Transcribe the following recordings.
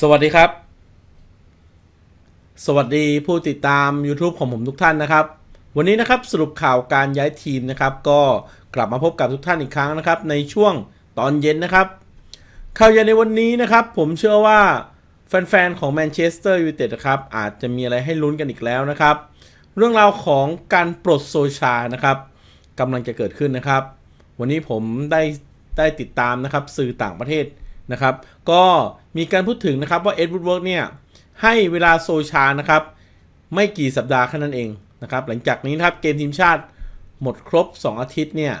สวัสดีครับ สวัสดีผู้ติดตาม YouTube ของผมทุกท่านนะครับ วันนี้นะครับสรุปข่าวการย้ายทีมนะครับ ก็กลับมาพบกับทุกท่านอีกครั้งนะครับ ในช่วงตอนเย็นนะครับ ข่าวใหญ่ในวันนี้นะครับ ผมเชื่อว่าแฟนๆของแมนเชสเตอร์ยูไนเต็ดนะครับอาจจะมีอะไรให้ลุ้นกันอีกแล้วนะครับ เรื่องราวของการปลดโซชานะครับกำลังจะเกิดขึ้นนะครับ วันนี้ผมได้ได้ติดตามนะครับสื่อต่างประเทศนะครับ ก็ มีการพูดถึงนะครับว่าเอ็ดวูดเวิร์กเนี่ยให้เวลาโซชานะครับ ไม่กี่สัปดาห์แค่นั้นเองนะครับ หลังจากนี้นะครับเกมทีมชาติหมดครบ 2 อาทิตย์เนี่ย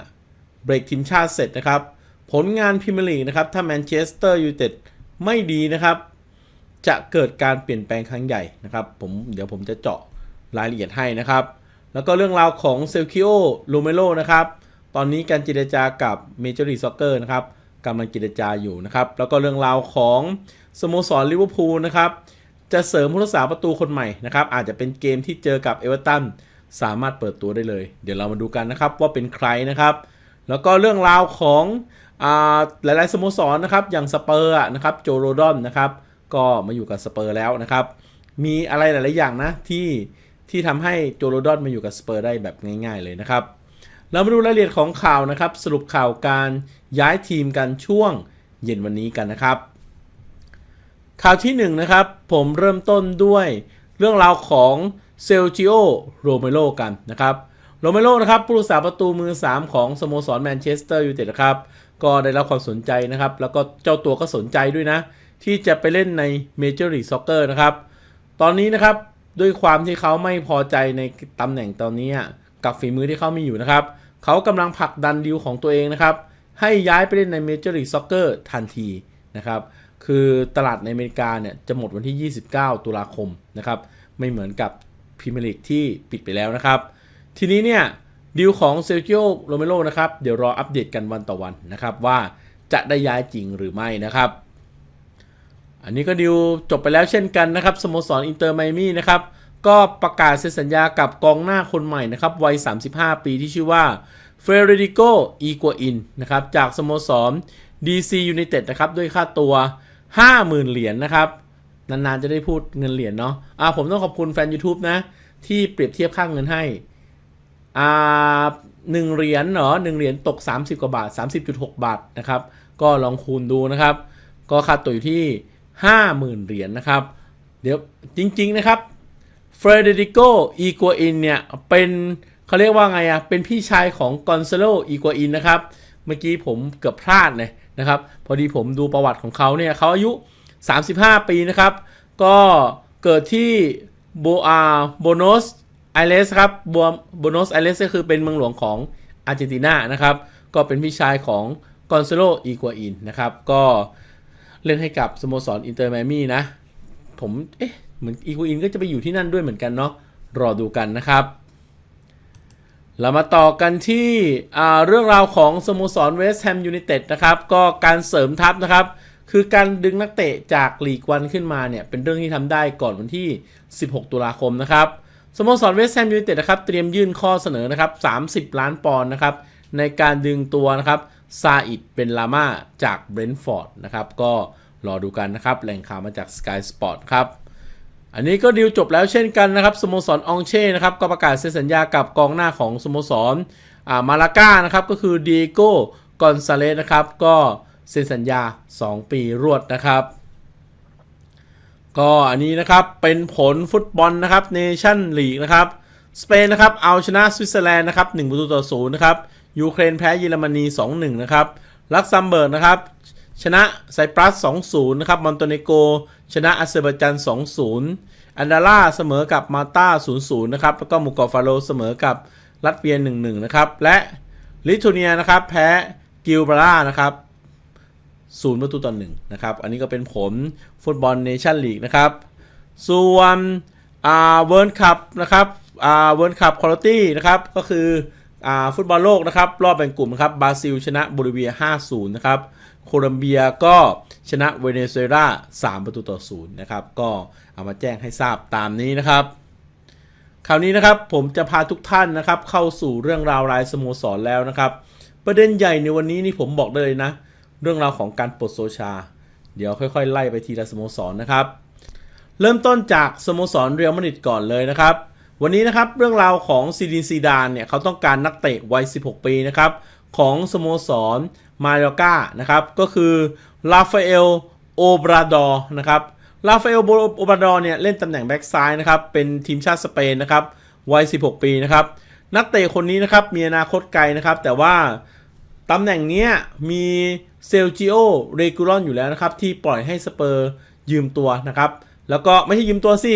เบรกทีมชาติเสร็จนะครับ ผลงานพรีเมียร์ลีกนะครับ ถ้าแมนเชสเตอร์ยูไนเต็ดไม่ดีนะครับ จะเกิดการเปลี่ยนแปลงครั้งใหญ่นะครับผมเดี๋ยวผมจะเจาะรายละเอียดให้นะครับ แล้วก็เรื่องราวของเซลคิโอโลเมโลนะครับ ตอนนี้การเจรจากับเมเจอร์ลีซ็อกเกอร์นะครับ กำลังเจจาอยู่นะครับ แล้วก็เรื่องราวของสโมสรลิเวอร์พูลนะครับ จะเสริมผู้รักษาประตูคนใหม่นะครับ อาจจะเป็นเกมที่เจอกับเอเวอร์ตันสามารถเปิดตัวได้เลย เดี๋ยวเรามาดูกันนะครับว่าเป็นใครนะครับ แล้วก็เรื่องราวของอหลายๆสโมสรนะครับ อย่างสเปอร์นะครับโจโรดอนนะครับ ก็มาอยู่กับสเปอร์แล้วนะครับ มีอะไรหลาย ๆ อย่างนะที่ที่ทำให้โจโรดอนมาอยู่กับสเปอร์ได้แบบง่าย ๆ เลยนะครับ เรามาดูรายละเอียดของข่าวนะครับ สรุปข่าวการย้ายทีมกันช่วงเย็นวันนี้กันนะครับ ข่าวที่1นนะครับ ผมเริ่มต้นด้วยเรื่องราวของเซลจิโอโรเมโลกันนะครับโรเมโลนะครับผู้รักษาประตูมือ 3 ของสโมสรแมนเชสเตอร์ยูไนเต็ดนะครับ ก็ได้รับความสนใจนะครับ แล้วก็เจ้าตัวก็สนใจด้วยนะ ที่จะไปเล่นในเมเจอร์ลีกซ็อกเกอร์นะครับ ตอนนี้นะครับด้วยความที่เขาไม่พอใจในตำแหน่งตอนนี้กับฝีมือที่เขามีอยู่นะครับ เขากำลังผลักดันดีลของตัวเองนะครับ ให้ย้ายไปเล่นในเมเจอร์ลีกซ็อกเกอร์ทันทีนะครับ คือตลาดในอเมริกาเนี่ยจะหมดวันที่ 29 ตุลาคมนะครับ ไม่เหมือนกับพรีเมียร์ลีกที่ปิดไปแล้วนะครับ ทีนี้เนี่ยดีลของเซลจิโอโรเมโรนะครับ เดี๋ยวรออัปเดตกันวันต่อวันนะครับว่าจะได้ย้ายจริงหรือไม่นะครับ อันนี้ก็ดิวจบไปแล้วเช่นกันนะครับสโมสรอินเตอร์ไมมี่นะครับ ก็ประกาศเซ็นสัญญากับกองหน้าคนใหม่นะครับ วัย 35 ปีที่ชื่อว่าเฟรเดริโกอีกัวอินนะครับ จากสโมสร DC United นะครับ ด้วยค่าตัว 50,000 เหรียญนะครับ นานๆ จะได้พูดเงินเหรียญเนาะอ่าผมต้องขอบคุณแฟน YouTube นะ ที่เปรียบเทียบค่าเงินให้อ่าหนึ่งเหรียญเนาะหนึ่งเหรียญตก 30 กว่าบาท 30.6 บาทนะครับ ก็ลองคูณดูนะครับ ก็ค่าตัวอยู่ที่ 50,000 เหรียญนะครับ เดี๋ยวจริง ๆ นะครับ เฟรเดริโกอีกัวอินเนี่ย เป็นเขาเรียกว่าไงอะเป็นพี่ชายของกอนซาโลอีกัวอินนะครับ เมื่อกี้ผมเกือบพลาดเลยนะครับ พอดีผมดูประวัติของเขาเนี่ยเขาอายุ 35 ปีนะครับ ก็เกิดที่โบอาโบโนสไอเลสครับบัวโบโนสไอเลสก็คือเป็นเมืองหลวงของอาร์เจนตินานะครับ ก็เป็นพี่ชายของกอนซาโลอีกัวอินนะครับ ก็เล่นให้กับสโมสรอินเตอร์ไมมี่นะ ผม เอ๊ะ เหมือนอีกัวอินก็จะไปอยู่ที่นั่นด้วยเหมือนกันเนาะรอดูกันนะครับ เรามาต่อกันที่เรื่องราวของสโมสรเวสต์แฮมยูไนเต็ดนะครับก็การเสริมทัพนะครับคือการดึงนักเตะจากลีกวันขึ้นมาเนี่ยเป็นเรื่องที่ทำได้ก่อนวันที่ 16 ตุลาคมนะครับสโมสรเวสต์แฮมยูไนเต็ดนะครับเตรียมยื่นข้อเสนอนะครับ 30 ล้านปอนด์นะครับในการดึงตัวนะครับซาอิดเป็นลาม่าจากเบรนท์ฟอร์ดนะครับก็รอดูกันนะครับแหล่งข่าวมาจาก Sky Sport ครับ อันนี้ก็ดีลจบแล้วเช่นกันนะครับสโมสรองเช่นะครับก็ประกาศเซ็นสัญญากับกองหน้าของสโมสรมาลาก้านะครับก็คือดีโก้กอนซาเลสนะครับก็เซ็นสัญญา 2 ปีรวดนะครับ ก็อันนี้นะครับเป็นผลฟุตบอลนะครับเนชั่นลีกนะครับสเปนนะครับเอาชนะสวิตเซอร์แลนด์นะครับ1ประตูต่อ0นะครับยูเครนแพ้เยอรมนี 2-1 นะครับลักซัมเบิร์กนะครับ ชนะไซปรัส 2-0 นะครับ มอนโตเนโก ชนะอาเซอร์ไบจัน 2-0 อันดาร่าเสมอกับมาตา0-0 นะครับ แล้วก็มูกอฟาโรเสมอกับรัตเวีย 1-1 นะครับ และลิทัวเนียนะครับ แพ้กิลบาร่านะครับ0ประตูต่อ1นะครับ อันนี้ก็เป็นผลฟุตบอลเนชั่นลีกนะครับ ส่วนอ่าเวิร์คัพนะครับอ่าเวิร์คัพคุณภาพนะครับ ก็คืออ่าฟุตบอลโลกนะครับ รอบแบ่งกลุ่มนะครับ บราซิลชนะโบลิเวีย 5-0 นะครับ โคลัมเบียก็ชนะเวเนซุเอลา3 ประตูต่อ0นะครับ ก็เอามาแจ้งให้ทราบตามนี้นะครับคราวนี้นะครับผมจะพาทุกท่านนะครับ เข้าสู่เรื่องราวรายสโมสรแล้วนะครับ ประเด็นใหญ่ในวันนี้นี่ผมบอกได้เลยนะ เรื่องราวของการปลดโซชา เดี๋ยวค่อยๆ ไล่ไปทีละสโมสรนะครับ เริ่มต้นจากสโมสรเรียลมาดริดก่อนเลยนะครับ วันนี้นะครับเรื่องราวของซีดินซีดานเนี่ยเขาต้องการนักเตะวัย 16 ปีนะครับของสโมสร มาโยกานะครับ ก็คือลาฟาเอลโอบราดอร์นะครับลาฟาเอลโอบราดอร์เนี่ยเล่นตำแหน่งแบ็กซ้ายนะครับ เป็นทีมชาติสเปนนะครับ วัย 16 ปีนะครับ นักเตะคนนี้นะครับมีอนาคตไกลนะครับ แต่ว่าตำแหน่งเนี้ยมีเซลจิโอ เรกูลอนอยู่แล้วนะครับ ที่ปล่อยให้สเปอร์ยืมตัวนะครับ แล้วก็ไม่ใช่ยืมตัวสิ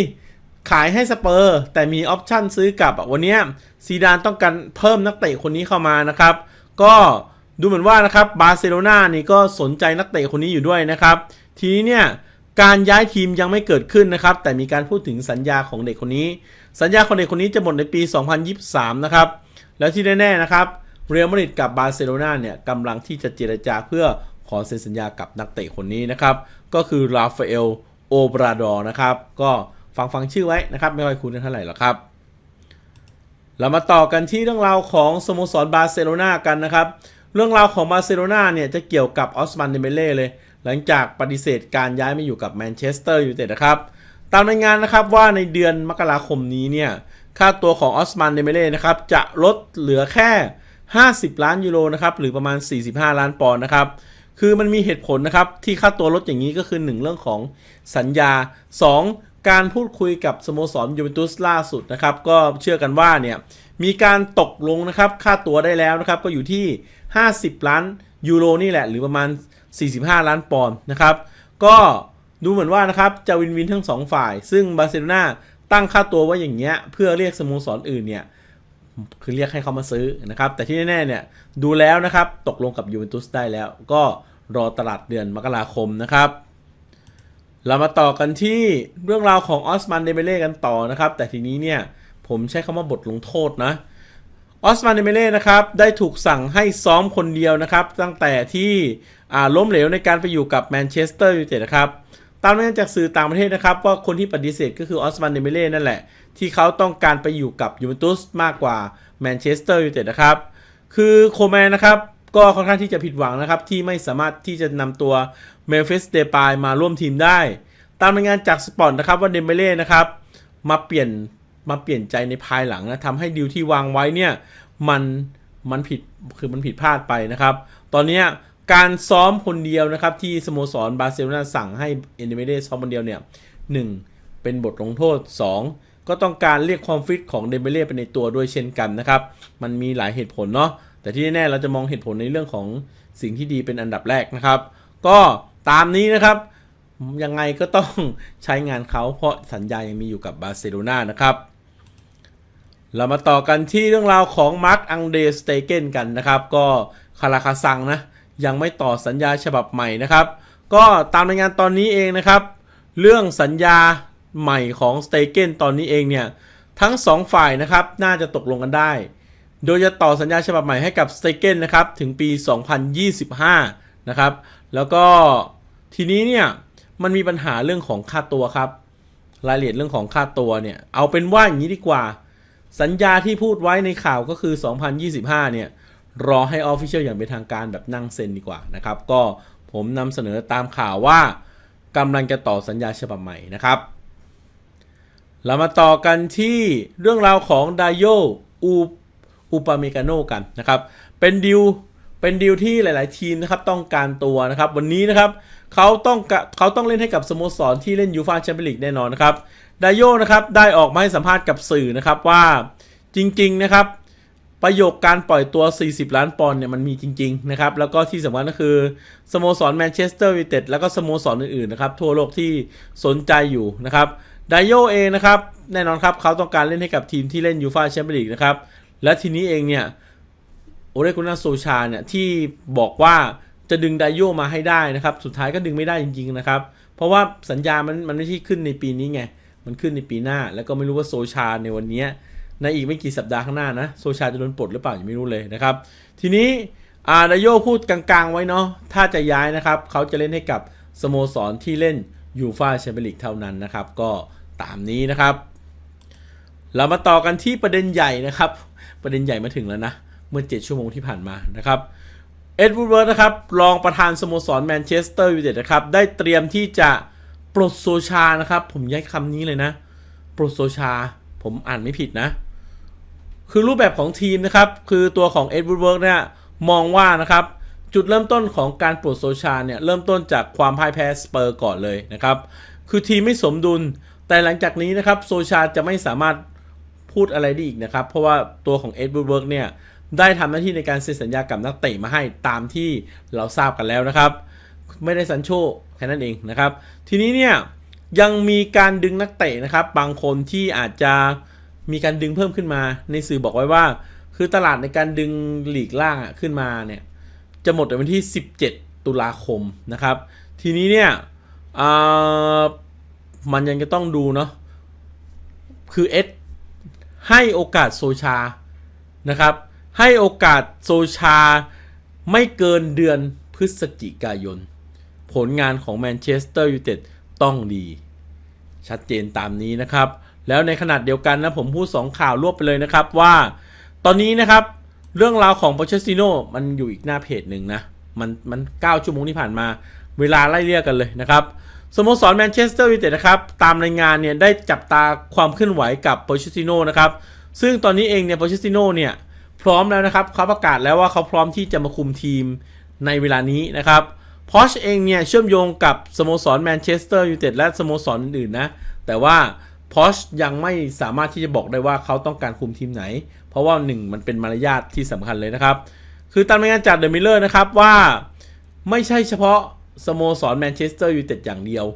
ขายให้สเปอร์ แต่มีออปชั่นซื้อกลับวันเนี้ยซีดานต้องการเพิ่มนักเตะคนนี้เข้ามานะครับ ก็ ดูเหมือนว่านะครับบาร์เซโลนานี่ก็สนใจนักเตะคนนี้อยู่ด้วยนะครับ ทีนี้เนี่ยการย้ายทีมยังไม่เกิดขึ้นนะครับ แต่มีการพูดถึงสัญญาของเด็กคนนี้ สัญญาของเด็กคนนี้จะหมดในปี 2023 นะครับ แล้วที่แน่ๆนะครับเรอัลมาดริดกับบาร์เซโลนาเนี่ยกำลังที่จะเจรจาเพื่อขอเซ็นสัญญากับนักเตะคนนี้นะครับ ก็คือราฟาเอลโอบราดอร์นะครับ ก็ฟังฟังชื่อไว้นะครับ ไม่ค่อยคุ้นเท่าไหร่หรอกครับ เรามาต่อกันที่เรื่องราวของสโมสรบาร์เซโลนากันนะครับ เรื่องราวของบาร์เซโลนาเนี่ยจะเกี่ยวกับออสมันเดเบเล่เลย หลังจากปฏิเสธการย้ายมาอยู่กับแมนเชสเตอร์ยูไนเต็ดนะครับ ตามรายงานนะครับว่าในเดือนมกราคมนี้เนี่ยค่าตัวของออสมันเดเบเล่นะครับจะลดเหลือแค่ 50 ล้านยูโรนะครับหรือประมาณ 45 ล้านปอนด์นะครับคือมันมีเหตุผลนะครับที่ค่าตัวลดอย่างนี้ก็คือ 1 เรื่องของสัญญา 2 การพูดคุยกับสโมสรยูเวนตุสล่าสุดนะครับก็เชื่อกันว่าเนี่ยมีการตกลงนะครับค่าตัวได้แล้วนะครับก็อยู่ที่ 50 ล้านยูโรนี่แหละ หรือประมาณ 45 ล้านปอนด์นะครับ ก็ดูเหมือนว่านะครับจะวินวินทั้ง 2 ฝ่าย ซึ่งบาร์เซโลนาตั้งค่าตัวไว้อย่างเงี้ยเพื่อเรียกสโมสรออื่นเนี่ยคือเรียกให้เขามาซื้อนะครับ แต่ที่แน่ๆเนี่ยดูแล้วนะครับตกลงกับยูเวนตุสได้แล้ว ก็รอตลาดเดือนมกราคมนะครับเรามาต่อกันที่เรื่องราวของออสมันเดเบเล่กันต่อนะครับ แต่ทีนี้เนี่ยผมใช้คำว่าบทลงโทษนะ ออสมันเดเบเล่นะครับได้ถูกสั่งให้ซ้อมคนเดียวนะครับ ตั้งแต่ที่ล้มเหลวในการไปอยู่กับแมนเชสเตอร์ยูไนเต็ดนะครับตามรายงานจากสื่อต่างประเทศนะครับว่าคนที่ปฏิเสธก็คือออสมันเดเบเล่นั่นแหละ ที่เขาต้องการไปอยู่กับยูเวนตุสมากกว่าแมนเชสเตอร์ยูไนเต็ดนะครับ คือโคแมนนะครับก็ค่อนข้างที่จะผิดหวังนะครับ ที่ไม่สามารถที่จะนำตัวเมฟิสเดปายมาร่วมทีมได้ ตามรายงานจากสปอร์ตนะครับว่าเดมเบเล่นะครับมาเปลี่ยน มาเปลี่ยนใจในภายหลังนะทำให้ดิวที่วางไว้เนี่ยมันมันผิดคือมันผิดพลาดไปนะครับ ตอนนี้การซ้อมคนเดียวนะครับ ที่สโมสรบาร์เซโลนาสั่งให้เอเดเมเล่ซ้อมคนเดียวเนี่ยหนึ่งเป็นบทลงโทษ 2 ก็ต้องการเรียกความฟิตของเดเบเล่ไปในตัวด้วยเช่นกันนะครับ มันมีหลายเหตุผลเนาะแต่ที่แน่ๆเราจะมองเหตุผลในเรื่องของสิ่งที่ดีเป็นอันดับแรกนะครับ ก็ตามนี้นะครับ ยังไงก็ต้องใช้งานเขาเพราะสัญญายังมีอยู่กับบาร์เซโลนานะครับ เรามาต่อกันที่เรื่องราวของมาร์คอังเดสเตเกนกันนะครับ ก็คาราคาซังนะ ยังไม่ต่อสัญญาฉบับใหม่นะครับ ก็ตามรายงานตอนนี้เองนะครับ เรื่องสัญญาใหม่ของสเตเกนตอนนี้เองเนี่ย ทั้ง 2 ฝ่ายนะครับ น่าจะตกลงกันได้ โดยจะต่อสัญญาฉบับใหม่ให้กับสเตเกนนะครับ ถึงปี 2025 นะครับ แล้วก็ทีนี้เนี่ย มันมีปัญหาเรื่องของค่าตัวครับ รายละเอียดเรื่องของค่าตัวเนี่ย เอาเป็นว่าอย่างนี้ดีกว่า สัญญาที่พูดไว้ในข่าวก็คือ 2025 เนี่ย รอให้ออฟฟิเชียลอย่างเป็นทางการแบบนั่งเซ็นดีกว่านะครับ ก็ผมนำเสนอตามข่าวว่ากำลังจะต่อสัญญาฉบับใหม่นะครับ เรามาต่อกันที่เรื่องราวของไดโยอูอูปาเมกาโนกันนะครับ เป็นดิวเป็นดีลที่หลาย ๆ ทีมนะครับต้องการตัวนะครับ วันนี้นะครับ เขาต้องเขาต้องเล่นให้กับสโมสรที่เล่นยูฟาแชมเปี้ยนลีกแน่นอนนะครับไดโยนะครับได้ออกมาให้สัมภาษณ์กับสื่อนะครับว่าจริง ๆ นะครับ ประโยคการปล่อยตัว 40 ล้านปอนด์เนี่ยมันมีจริง ๆ นะครับ แล้วก็ที่สำคัญก็คือสโมสรแมนเชสเตอร์ยูไนเต็ดแล้วก็สโมสรอื่นๆนะครับทั่วโลกที่สนใจอยู่นะครับไดโยเองนะครับแน่นอนครับเขาต้องการเล่นให้กับทีมที่เล่นยูฟาแชมเปี้ยนลีกนะครับและทีนี้เองเนี่ยโอเรกุนาโซชาเนี่ยที่บอกว่า จะดึงไดโยมาให้ได้นะครับ สุดท้ายก็ดึงไม่ได้จริงๆนะครับ เพราะว่าสัญญามันมันไม่ใช่ขึ้นในปีนี้ไง มันขึ้นในปีหน้า แล้วก็ไม่รู้ว่าโซชาในวันนี้ในอีกไม่กี่สัปดาห์ข้างหน้านะโซชาจะโดนปลดหรือเปล่ายังไม่รู้เลยนะครับ ทีนี้อาไดโยพูดกลางๆ ไว้เนาะถ้าจะย้ายนะครับเขาจะเล่นให้กับสโมสรที่เล่นยูฟาแชมเปี้ยนลีกเท่านั้นนะครับ ก็ตามนี้นะครับ เรามาต่อกันที่ประเด็นใหญ่นะครับ ประเด็นใหญ่มาถึงแล้วนะ เมื่อ 7 ชั่วโมงที่ผ่านมานะครับ เอ็ดวูดเวิร์ดนะครับรองประธานสโมสรแมนเชสเตอร์ยูไนเต็ดนะครับได้เตรียมที่จะปลดโซชานะครับ ผมย้ายคำนี้เลยนะ ปลดโซชา ผมอ่านไม่ผิดนะ คือรูปแบบของทีมนะครับ คือตัวของเอ็ดวูดเวิร์ดเนี่ยมองว่านะครับ จุดเริ่มต้นของการปลดโซชาเนี่ยเริ่มต้นจากความพ่ายแพ้สเปอร์ก่อนเลยนะครับ คือทีมไม่สมดุล แต่หลังจากนี้นะครับโซชาจะไม่สามารถพูดอะไรได้อีกนะครับ เพราะว่าตัวของเอ็ดวูดเวิร์กเนี่ย ได้ทำหน้าที่ในการเซ็นสัญญากับนักเตะมาให้ตามที่เราทราบกันแล้วนะครับ ไม่ได้ซันโชแค่นั้นเองนะครับ ทีนี้เนี่ยยังมีการดึงนักเตะนะครับ บางคนที่อาจจะมีการดึงเพิ่มขึ้นมา ในสื่อบอกไว้ว่า คือตลาดในการดึงหลีกล่างขึ้นมาเนี่ยจะหมดในวันที่ 17 ตุลาคมนะครับ ทีนี้เนี่ยมันยังจะต้องดูเนาะคือเอสให้โอกาสโซชานะครับ ให้โอกาสโซชาไม่เกินเดือนพฤศจิกายน ผลงานของแมนเชสเตอร์ยูไนเต็ดต้องดี ชัดเจนตามนี้นะครับ แล้วในขนาดเดียวกันนะผมพูด 2 ข่าวรวบไปเลยนะครับว่า ตอนนี้นะครับเรื่องราวของโปเชสติโนมันอยู่อีกหน้าเพจหนึ่งนะ มันมัน9ชั่วโมงที่ผ่านมา เวลาไล่เรียกกันเลยนะครับสโมสรแมนเชสเตอร์ยูไนเต็ดนะครับ ตามรายงานเนี่ยได้จับตาความเคลื่อนไหวกับโปเชสติโนนะครับ ซึ่งตอนนี้เองเนี่ยโปเชสติโนเนี่ย พร้อมแล้วนะครับเขาประกาศแล้วว่าเขาพร้อมที่จะมาคุมทีมในเวลานี้นะครับพอชเองเนี่ยเชื่อมโยงกับสโมสรแมนเชสเตอร์ยูไนเต็ดและสโมสรอื่นๆนะ แต่ว่าพอชยังไม่สามารถที่จะบอกได้ว่าเขาต้องการคุมทีมไหน เพราะว่าหนึ่งมันเป็นมารยาทที่สำคัญเลยนะครับ คือตามรายงานจากเดอะมิลเลอร์นะครับว่าไม่ใช่เฉพาะสโมสรแมนเชสเตอร์ยูไนเต็ดอย่างเดียว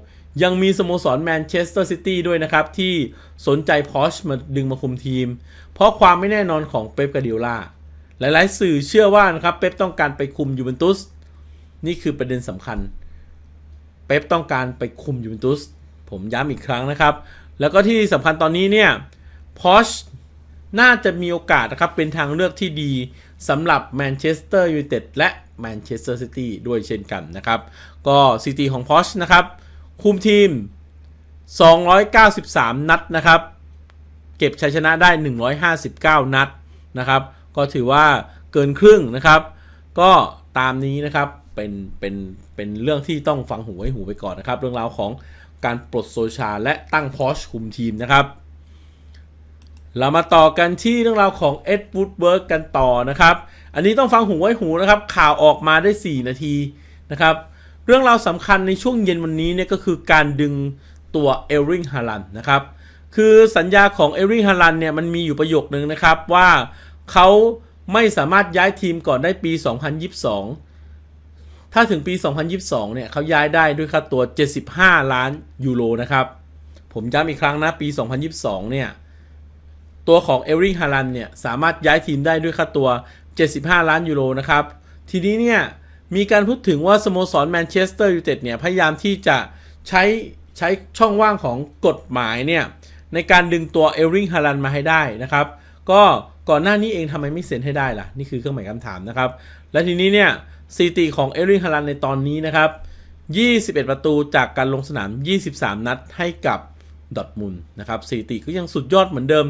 ยังมีสโมสรแมนเชสเตอร์ซิตี้ด้วยนะครับ ที่สนใจพอชมาดึงมาคุมทีม เพราะความไม่แน่นอนของเป๊ปกาดิโอลาหลายๆ สื่อเชื่อว่านะครับเป๊ปต้องการไปคุมยูเวนตุสนี่คือประเด็นสำคัญ เป๊ปต้องการไปคุมยูเวนตุสผมย้ำอีกครั้งนะครับ แล้วก็ที่สำคัญตอนนี้เนี่ยพอชน่าจะมีโอกาสนะครับ เป็นทางเลือกที่ดีสำหรับแมนเชสเตอร์ยูไนเต็ดและแมนเชสเตอร์ซิตี้ด้วยเช่นกันนะครับ ก็ซิตี้ของพอชนะครับ คุมทีม 293 นัดนะครับ เก็บชัยชนะได้ 159 นัดนะครับ ก็ถือว่าเกินครึ่งนะครับ ก็ตามนี้นะครับเป็นเป็นเป็นเรื่องที่ต้องฟังหูไว้หูไปก่อนนะครับ เรื่องราวของการปลดโซชาและตั้งพอชคุมทีมนะครับ เรามาต่อกันที่เรื่องราวของเอ็ดวูดเบิร์กกันต่อนะครับ อันนี้ต้องฟังหูไว้หูนะครับ ข่าวออกมาได้ 4 นาทีนะครับ เรื่องราวสำคัญในช่วงเย็นวันนี้เนี่ยก็คือการดึงตัวเอลริงฮาลันนะครับคือสัญญาของเอลริงฮาลันเนี่ยมันมีอยู่ประโยคนึงนะครับว่าเขาไม่สามารถย้ายทีมก่อนได้ปี 2022 ถ้าถึงปี 2022 เนี่ยเขาย้ายได้ด้วยค่าตัว 75 ล้านยูโรนะครับ ผมย้ำอีกครั้งนะ ปี 2022 เนี่ย ตัวของเอริงฮาลันเนี่ย สามารถย้ายทีมได้ด้วยค่าตัว 75 ล้านยูโรนะครับ ทีนี้เนี่ย มีการพูดถึงว่าสโมสรแมนเชสเตอร์ยูไนเต็ดเนี่ยพยายามที่จะใช้ใช้ช่องว่างของกฎหมายเนี่ยในการดึงตัวเอริงฮาลันมาให้ได้นะครับ ก็ก่อนหน้านี้เองทำไมไม่เซ็นให้ได้ล่ะ นี่คือเครื่องหมายคำถามนะครับ และทีนี้เนี่ยสถิติของเอริงฮาลันในตอนนี้นะครับ 21 ประตูจากการลงสนาม 23 นัดให้กับดอทมุนนะครับสถิติก็ยังสุดยอดเหมือนเดิม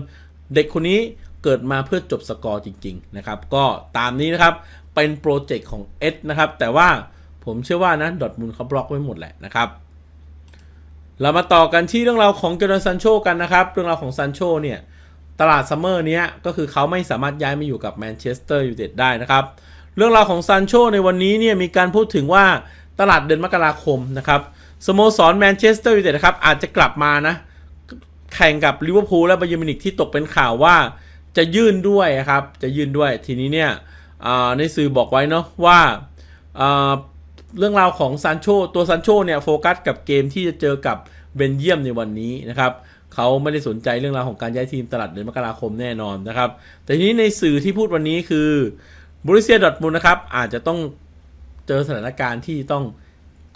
เด็กคนนี้เกิดมาเพื่อจบสกอร์จริง ๆ นะครับ ก็ตามนี้นะครับ เป็นโปรเจกต์ของเอสนะครับ แต่ว่าผมเชื่อว่านะดอทมุนเขาบล็อกไว้หมดแหละนะครับ เรามาต่อกันที่เรื่องราวของเจอร์ซันโชกันนะครับ เรื่องราวของซันโชเนี่ย ตลาดซัมเมอร์นี้ก็คือเขาไม่สามารถย้ายมาอยู่กับแมนเชสเตอร์ยูไนเต็ดได้นะครับ เรื่องราวของซันโชในวันนี้เนี่ยมีการพูดถึงว่าตลาดเดือนมกราคมนะครับสโมสรแมนเชสเตอร์ยูไนเต็ดนะครับอาจจะกลับมานะแข่งกับลิเวอร์พูลและบาเยอร์มินิกที่ตกเป็นข่าวว่าจะยื่นด้วยครับ จะยื่นด้วยทีนี้เนี่ย ในสื่อบอกไว้เนาะว่าเรื่องราวของซันโชตัวซันโชเนี่ยโฟกัสกับเกมที่จะเจอกับเบนเยียมในวันนี้นะครับเขาไม่ได้สนใจเรื่องราวของการย้ายทีมตลาดเดือนมกราคมแน่นอนนะครับ แต่ทีนี้ในสื่อที่พูดวันนี้คือบริเซียดอทมูลนะครับ อาจจะต้องเจอสถานการณ์ที่ต้อง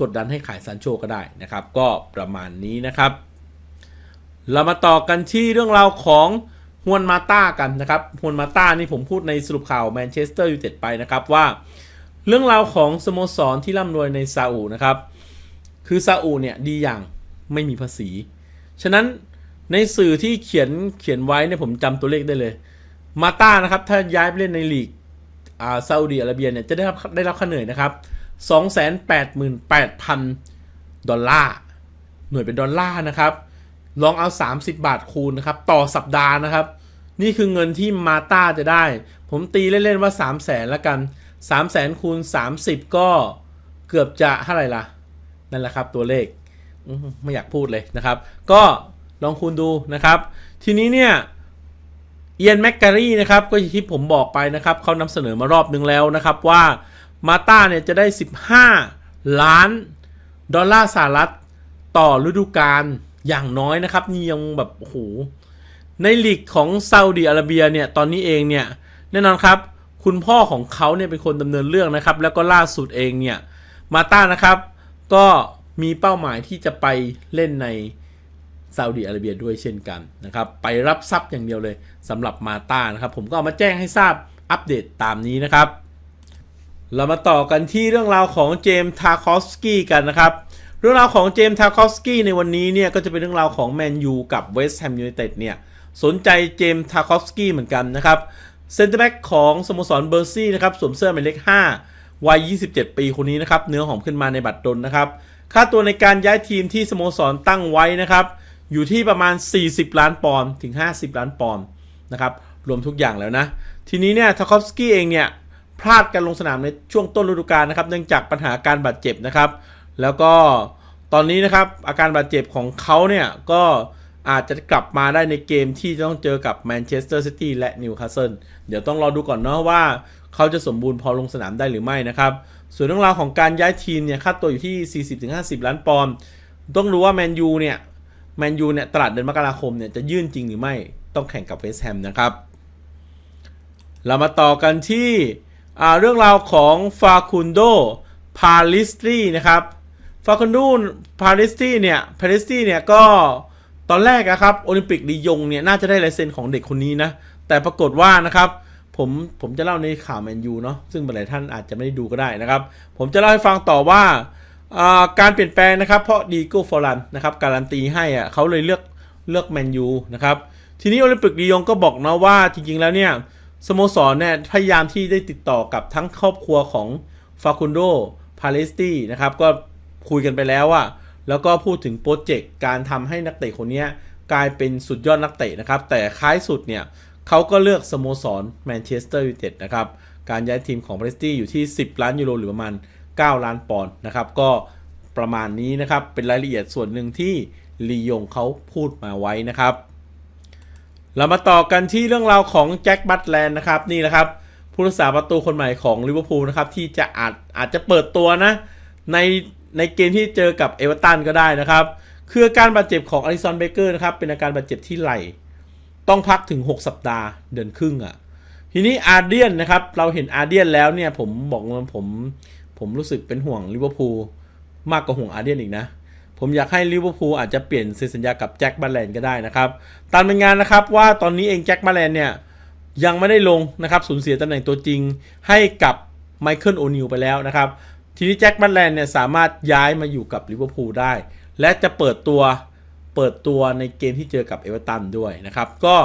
กดดันให้ขายซันโชก็ได้นะครับ ก็ประมาณนี้นะครับ เรามาต่อกันที่เรื่องราวของ ฮวนมาต้ากันนะครับฮวนมาต้านี่ผมพูดในสรุปข่าวแมนเชสเตอร์ยูไนเต็ดไปนะครับว่า เรื่องราวของสโมสรที่ร่ำรวยในซาอุนะครับ คือซาอุเนี่ยดีอย่างไม่มีภาษี ฉะนั้นในสื่อที่เขียนเขียนไว้เนี่ยผมจำตัวเลขได้เลย มาต้านะครับถ้าย้ายไปเล่นในลีกอ่าซาอุดีอาระเบียเนี่ยจะได้รับได้รับค่าเหนื่อยนะครับ 288,000 ดอลลาร์ หน่วยเป็นดอลลาร์นะครับ ลองเอา 30 บาทคูณนะครับต่อสัปดาห์นะครับ นี่คือเงินที่มาต้าจะได้ ผมตีเล่นๆว่า 3 0 0แสนละกัน 3 0 0แสนคูณ 30 ก็เกือบจะเท่าไหร่ล่ะ นั่นแหละครับตัวเลขไม่อยากพูดเลยนะครับ ก็ลองคูณดูนะครับ ทีนี้เนี่ยเอียนแมกการีนะครับก็อย่างที่ผมบอกไปนะครับเขานำเสนอมารอบนึงแล้วนะครับว่ามาต้าเนี่ยจะได้ 15 ล้านดอลลาร์สหรัฐต่อฤดูกาล อย่างน้อยนะครับนี่ยังแบบโอ้โหในลีกของซาอุดีอาระเบียเนี่ยตอนนี้เองเนี่ยแน่นอนครับคุณพ่อของเขาเนี่ยเป็นคนดำเนินเรื่องนะครับ แล้วก็ล่าสุดเองเนี่ยมาต้านะครับ ก็มีเป้าหมายที่จะไปเล่นในซาอุดีอาระเบียด้วยเช่นกันนะครับไปรับทรัพย์อย่างเดียวเลยสำหรับมาตานะครับ ผมก็เอามาแจ้งให้ทราบอัปเดตตามนี้นะครับ เรามาต่อกันที่เรื่องราวของเจมส์ทาคอสกี้กันนะครับ เรื่องราวของเจมส์ทาคอฟสกี้ในวันนี้เนี่ยก็จะเป็นเรื่องราวของแมนยูกับเวสต์แฮมยูไนเต็ดเนี่ยสนใจเจมส์ทาคอฟสกี้เหมือนกันนะครับเซนเตอร์แบ็กของสโมสรเบอร์ซี่นะครับสวมเสื้อหมายเลข5วัย 27 ปีคนนี้นะครับเนื้อหอมขึ้นมาในบัตรดลนะครับค่าตัวในการย้ายทีมที่สโมสรตั้งไว้นะครับอยู่ที่ประมาณ 40 ล้านปอนด์ถึง 50 ล้านปอนด์นะครับรวมทุกอย่างแล้วนะ ทีนี้เนี่ยทาคอฟสกี้เองเนี่ยพลาดการลงสนามในช่วงต้นฤดูกาลนะครับเนื่องจากปัญหาการบาดเจ็บนะครับ แล้วก็ตอนนี้นะครับอาการบาดเจ็บของเขาเนี่ยก็อาจจะกลับมาได้ในเกมที่จะต้องเจอกับแมนเชสเตอร์ซิตี้และนิวคาสเซิลเดี๋ยวต้องรอดูก่อนเนาะว่าเขาจะสมบูรณ์พอลงสนามได้หรือไม่นะครับ ส่วนเรื่องราวของการย้ายทีมเนี่ยค่าตัวอยู่ที่ 40-50 ล้านปอนด์ต้องรู้ว่าแมนยูเนี่ยแมนยูเนี่ยตลาดเดือนมกราคมเนี่ยจะยื่นจริงหรือไม่ต้องแข่งกับเวสต์แฮมนะครับ เรามาต่อกันที่เรื่องราวของฟาคุนโด พาลิสตรีนะครับ ฟาคุนโดพาลิสตรีเนี่ยพาลิสตรีเนี่ยก็ตอนแรกนะครับโอลิมปิกลียงเนี่ยน่าจะได้ลายเซ็นของเด็กคนนี้นะ แต่ปรากฏว่านะครับผมผมจะเล่าในข่าวแมนยูเนาะซึ่งหลายท่านอาจจะไม่ได้ดูก็ได้นะครับ ผมจะเล่าให้ฟังต่อว่าการเปลี่ยนแปลงนะครับ เพราะดีโก้ฟอรันนะครับการันตีให้อะเขาเลยเลือกเลือกแมนยูนะครับทีนี้โอลิมปิกลียงก็บอกนะว่าจริงๆแล้วเนี่ยสโมสรเนี่ยพยายามที่ได้ติดต่อกับทั้งครอบครัวของฟาคุนโดพาเลสตีนะครับก็ คุยกันไปแล้วว่าแล้วก็พูดถึงโปรเจกต์การทำให้นักเตะคนนี้กลายเป็นสุดยอดนักเตะนะครับ แต่ค้ายสุดเนี่ยเขาก็เลือกสโมสรแมนเชสเตอร์ยูไนเต็ดนะครับ การย้ายทีมของพาเลสตี้อยู่ที่ 10 ล้านยูโรหรือประมาณ 9 ล้านปอนด์นะครับ ก็ประมาณนี้นะครับ เป็นรายละเอียดส่วนหนึ่งที่ลียงเขาพูดมาไว้นะครับ เรามาต่อกันที่เรื่องราวของแจ็คบัตแลนด์นะครับ นี่นะครับผู้รักษาประตูคนใหม่ของลิเวอร์พูลนะครับ ที่จะอาจอาจจะเปิดตัวนะใน ในเกมที่เจอกับเอเวอร์ตันก็ได้นะครับ คือการบาดเจ็บของอลิซอนเบเกอร์นะครับ เป็นอาการบาดเจ็บที่ไหล่ต้องพักถึง 6 สัปดาห์เดือนครึ่งอะ่ะ ทีนี้อาร์เดียนนะครับ เราเห็นอาร์เดียนแล้วเนี่ย ผมบอกเลยผม ผมรู้สึกเป็นห่วงลิเวอร์พูลมากกว่าห่วงอาร์เดียนอีกนะ ผมอยากให้ลิเวอร์พูลอาจจะเปลี่ยนเซ็นสัญญากับแจ็คบาแลนก็ได้นะครับ ตามเป็นงานนะครับว่าตอนนี้เองแจ็คบาแลนเนี่ยยังไม่ได้ลงนะครับสูญเสียตำแหน่งตัวจริงให้กับไมเคิลโอนิลไปแล้วนะครับ ทีนี้แจ็คบาแลนเนี่ยสามารถย้ายมาอยู่กับลิเวอร์พูลได้ และจะเปิดตัวเปิดตัวในเกมที่เจอกับเอเวอร์ตันด้วยนะครับ ก็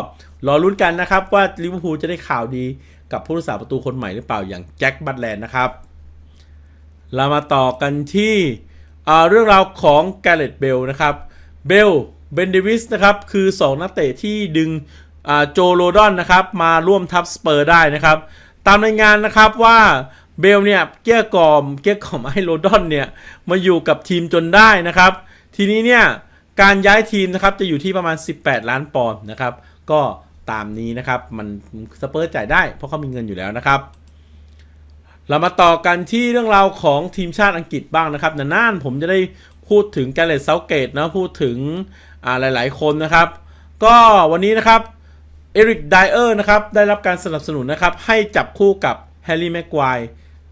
รอรุ้นกันนะครับว่าลิเวอร์พูลจะได้ข่าวดีกับผู้รักษาประตูคนใหม่หรือเปล่าอย่างแจ็คบัตแลนนะครับ เรามาต่อกันที่เรื่องราวของแกเรตเบลนะครับ เบลเบนเดวิสนะครับคือ 2 นักเตะที่ดึงโจโรดอนนะครับมาร่วมทัพสเปอร์ได้นะครับ ตามรายงานนะครับว่า เบลเนี่ยเกี้ยกล่อมเกี้ยกล่อมให้โรดอนเนี่ยมาอยู่กับทีมจนได้นะครับ ทีนี้เนี่ยการย้ายทีมนะครับจะอยู่ที่ประมาณ 18 ล้านปอนด์นะครับก็ตามนี้นะครับมันสเปอร์จ่ายได้เพราะเขามีเงินอยู่แล้วนะครับ เรามาต่อกันที่เรื่องราวของทีมชาติอังกฤษบ้างนะครับนานๆผมจะได้พูดถึงแกเรตเซาเกตนะพูดถึงหลายๆ คนนะครับ ก็วันนี้นะครับเอริกไดเออร์นะครับได้รับการสนับสนุนนะครับให้จับคู่กับแฮร์รี่แม็กควาย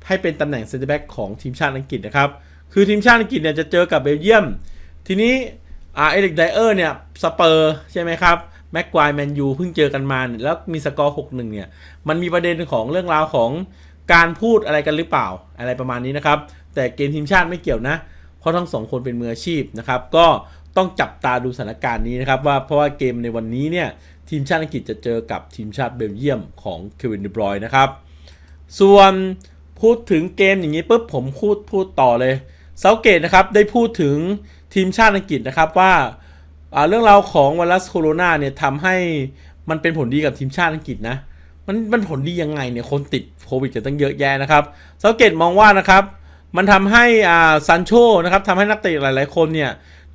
ให้เป็นตำแหน่งเซนเตอร์แบ็กของทีมชาติอังกฤษนะครับ คือทีมชาติอังกฤษเนี่ยจะเจอกับเบลเยียม ทีนี้อ่าเอริกไดเออร์เนี่ยสเปอร์ใช่ไหมครับแม็กควายแมนยูเพิ่งเจอกันมาแล้วมีสกอร์ 6-1 เนี่ย มันมีประเด็นของเรื่องราวของการพูดอะไรกันหรือเปล่าอะไรประมาณนี้นะครับ แต่เกมทีมชาติไม่เกี่ยวนะ เพราะทั้งสองคนเป็นมืออาชีพนะครับ ก็ต้องจับตาดูสถานการณ์นี้นะครับ ว่าเพราะว่าเกมในวันนี้เนี่ยทีมชาติอังกฤษจะเจอกับทีมชาติเบลเยียมของเควินเดบรอยนะครับ ส่วน พูดถึงเกมอย่างนี้ปุ๊บผมพูดพูดต่อเลยเซาเกตนะครับได้พูดถึงทีมชาติอังกฤษนะครับว่าเรื่องราวของไวรัสโคโรนาเนี่ยทำให้มันเป็นผลดีกับทีมชาติอังกฤษนะมันมันผลดียังไงเนี่ยคนติดโควิดกันตั้งเยอะแยะนะครับเซาเกตมองว่านะครับมันทำให้อ่าซันโชนะครับทำให้นักเตะหลาย ๆ คนเนี่ย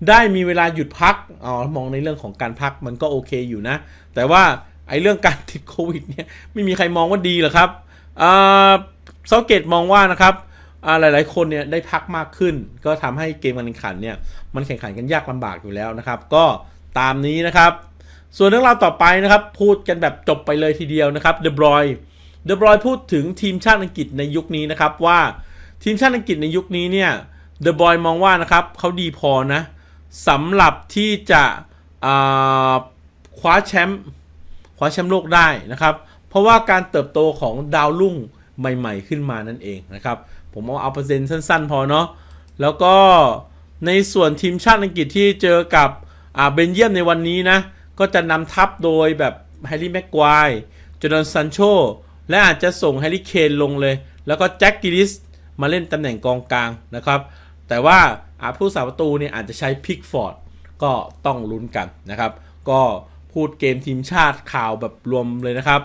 ได้มีเวลาหยุดพักอ๋อมองในเรื่องของการพักมันก็โอเคอยู่นะ แต่ว่าไอ้เรื่องการติดโควิดเนี่ยไม่มีใครมองว่าดีหรอกครับอ่า เซาเกตมองว่านะครับหลายๆ คนเนี่ยได้พักมากขึ้น ก็ทำให้เกมการแข่งขันเนี่ยมันแข่งขันกันยากลำบากอยู่แล้วนะครับ ก็ตามนี้นะครับ ส่วนเรื่องราวต่อไปนะครับ พูดกันแบบจบไปเลยทีเดียวนะครับเดบรอยเดบรอยพูดถึงทีมชาติอังกฤษในยุคนี้นะครับว่าทีมชาติอังกฤษในยุคนี้เนี่ยเดบรอยมองว่านะครับเขาดีพอนะสำหรับที่จะคว้าแชมป์คว้าแชมป์โลกได้นะครับ เพราะว่าการเติบโตของดาวรุ่ง ใหม่ๆขึ้นมานั่นเองนะครับ ผมเอาเอาเปอร์เซ็นต์สั้นๆ พอเนาะแล้วก็ในส่วนทีมชาติอังกฤษที่เจอกับอ่าเบนเยียมในวันนี้นะ ก็จะนำทัพโดยแบบแฮร์รี่แม็กควายจอร์แดนซันโชและอาจจะส่งแฮร์รี่เคนลงเลย แล้วก็แจ็คกิลิสมาเล่นตำแหน่งกองกลางนะครับ แต่ว่าอาผู้สาประตูเนี่ยอาจจะใช้พิกฟอร์ดก็ต้องลุ้นกันนะครับ ก็พูดเกมทีมชาติข่าวแบบรวมเลยนะครับ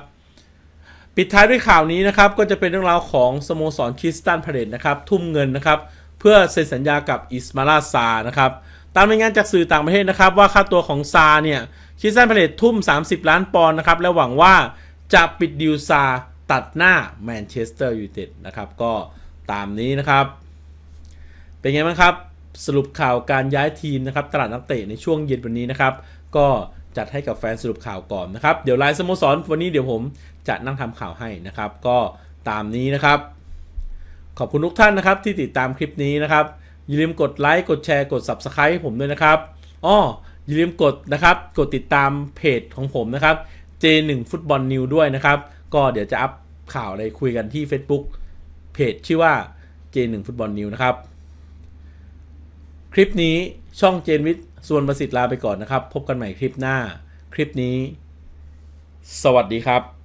ปิดท้ายด้วยข่าวนี้นะครับก็จะเป็นเรื่องราวของสโมสรคริสตันพาเลตนะครับทุ่มเงินนะครับเพื่อเซ็นสัญญากับอิสมาลาซานะครับตามรายงานจากสื่อต่างประเทศนะครับ ว่าค่าตัวของซาเนี่ยคริสตันพาเลตทุ่ม 30 ล้านปอนด์นะครับและหวังว่าจะปิดดิวซาตัดหน้าแมนเชสเตอร์ยูไนเต็ดนะครับก็ตามนี้นะครับ เป็นไงบ้างครับ สรุปข่าวการย้ายทีมนะครับตลาดนักเตะในช่วงเย็นวันนี้นะครับ ก็ จัดให้กับแฟนสรุปข่าวก่อนนะครับ เดี๋ยวไลน์สโมสรวันนี้เดี๋ยวผมจะนั่งทำข่าวให้นะครับ ก็ตามนี้นะครับ ขอบคุณทุกท่านนะครับที่ติดตามคลิปนี้นะครับ อย่าลืมกดไลค์กดแชร์กด Subscribe ให้ผมด้วยนะครับอ้ออย่าลืมกดนะครับ กดติดตามเพจของผมนะครับ J1 ฟุตบอลนิวด้วยนะครับ ก็เดี๋ยวจะอัพข่าวอะไรคุยกันที่ Facebook เพจชื่อว่า J1 ฟุตบอลนิวนะครับ คลิปนี้ช่องเจนวิท ส่วนประสิทธิ์ลาไปก่อนนะครับ พบกันใหม่คลิปหน้า คลิปนี้ สวัสดีครับ